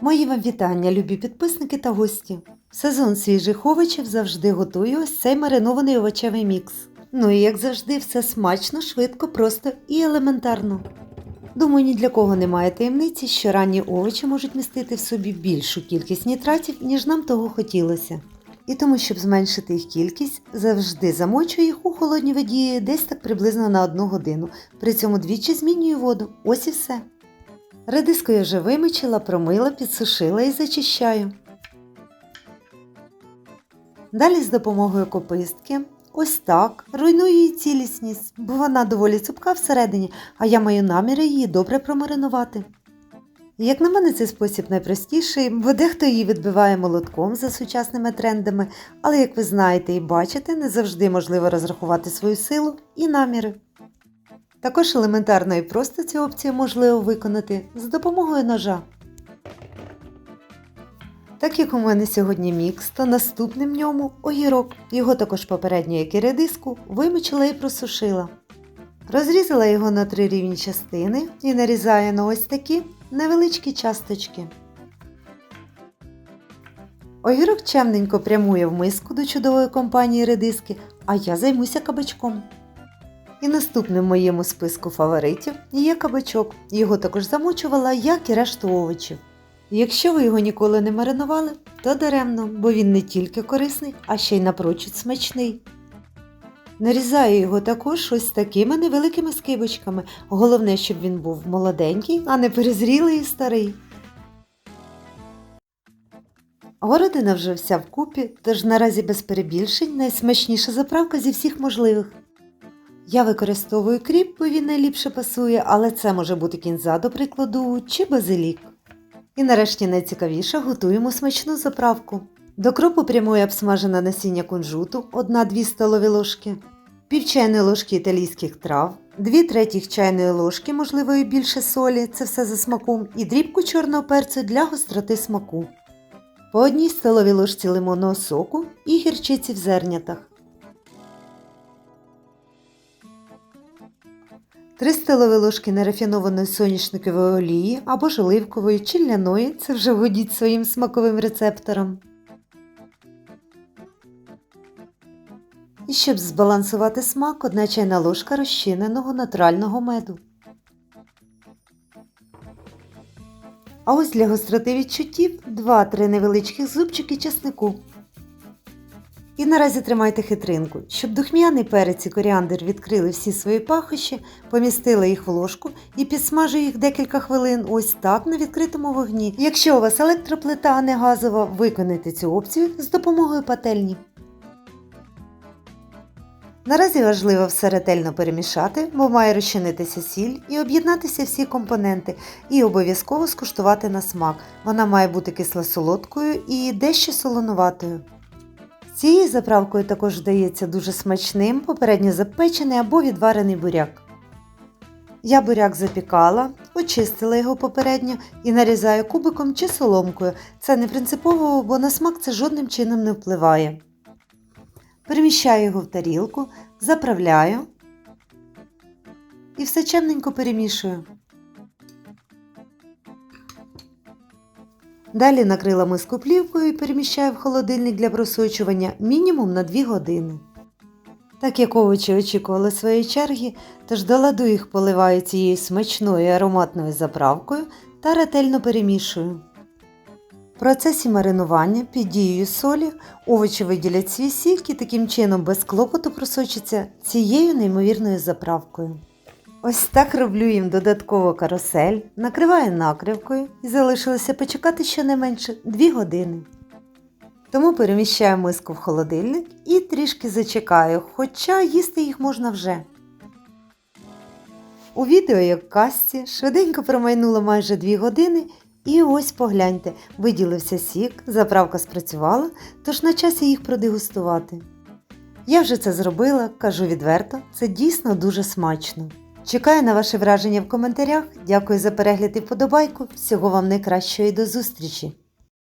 Мої вам вітання, любі підписники та гості. Сезон свіжих овочів завжди готую ось цей маринований овочевий мікс. Ну і як завжди, все смачно, швидко, просто і елементарно. Думаю, ні для кого немає таємниці, що ранні овочі можуть містити в собі більшу кількість нітратів, ніж нам того хотілося. І тому, щоб зменшити їх кількість, завжди замочую їх у холодній воді десь так приблизно на одну годину. При цьому двічі змінюю воду. Ось і все. Редиску я вже вимочила, промила, підсушила і зачищаю. Далі з допомогою копистки ось так руйную її цілісність, бо вона доволі цупка всередині, а я маю наміри її добре промаринувати. Як на мене, цей спосіб найпростіший, бо дехто її відбиває молотком за сучасними трендами, але як ви знаєте і бачите, не завжди можливо розрахувати свою силу і наміри. Також елементарно і просто цю опцію можливо виконати з допомогою ножа. Так як у мене сьогодні мікс, то наступним в ньому огірок. Його також попередньо, як і редиску, вимочила і просушила. Розрізала його на три рівні частини і нарізаю на ось такі невеличкі часточки. Огірок чемненько прямує в миску до чудової компанії редиски, а я займуся кабачком. І наступним в моєму списку фаворитів є кабачок. Його також замочувала, як і решту овочів. Якщо ви його ніколи не маринували, то даремно, бо він не тільки корисний, а ще й напрочуд смачний. Нарізаю його також ось такими невеликими скибочками. Головне, щоб він був молоденький, а не перезрілий і старий. Городина вже вся вкупі, тож наразі без перебільшень найсмачніша заправка зі всіх можливих. Я використовую кріп, бо він найліпше пасує, але це може бути кінза, до прикладу, чи базилік. І нарешті найцікавіше готуємо смачну заправку. До кропу прямує обсмажене насіння кунжуту 1-2 столові ложки, пів чайної ложки італійських трав, 2 третіх чайної ложки, можливо і більше солі, це все за смаком, і дрібку чорного перцю для гостроти смаку. По одній столовій ложці лимонного соку і гірчиці в зернятах. 3 столові ложки нерафінованої соняшникової олії або ж оливкової чи ляної, це вже вгодіть своїм смаковим рецепторам. І щоб збалансувати смак, 1 чайна ложка розчиненого натурального меду. А ось для гостроти відчуттів 2-3 невеличких зубчики чеснику. І наразі тримайте хитринку, щоб духмяний перець і коріандр відкрили всі свої пахощі, помістила їх в ложку і підсмажую їх декілька хвилин ось так на відкритому вогні. Якщо у вас електроплита, а не газова, виконайте цю опцію з допомогою пательні. Наразі важливо все ретельно перемішати, бо має розчинитися сіль і об'єднатися всі компоненти, і обов'язково скуштувати на смак. Вона має бути кисло-солодкою і дещо солонуватою. Цією заправкою також вдається дуже смачним попередньо запечений або відварений буряк. Я буряк запікала, очистила його попередньо і нарізаю кубиком чи соломкою. Це не принципово, бо на смак це жодним чином не впливає. Переміщаю його в тарілку, заправляю і все чемненько перемішую. Далі накрила миску плівкою і переміщаю в холодильник для просочування мінімум на 2 години. Так як овочі очікували своєї черги, тож до ладу їх поливаю цією смачною ароматною заправкою та ретельно перемішую. В процесі маринування під дією солі овочі виділять свій сік і таким чином без клопоту просочаться цією неймовірною заправкою. Ось так роблю їм додатково карусель, накриваю накривкою і залишилося почекати щонайменше 2 години. Тому переміщаю миску в холодильник і трішки зачекаю, хоча їсти їх можна вже. У відео, як касці, швиденько промайнуло майже 2 години і ось погляньте, виділився сік, заправка спрацювала, тож на часі їх продегустувати. Я вже це зробила, кажу відверто, це дійсно дуже смачно. Чекаю на ваші враження в коментарях. Дякую за перегляд і вподобайку. Всього вам найкращого і до зустрічі!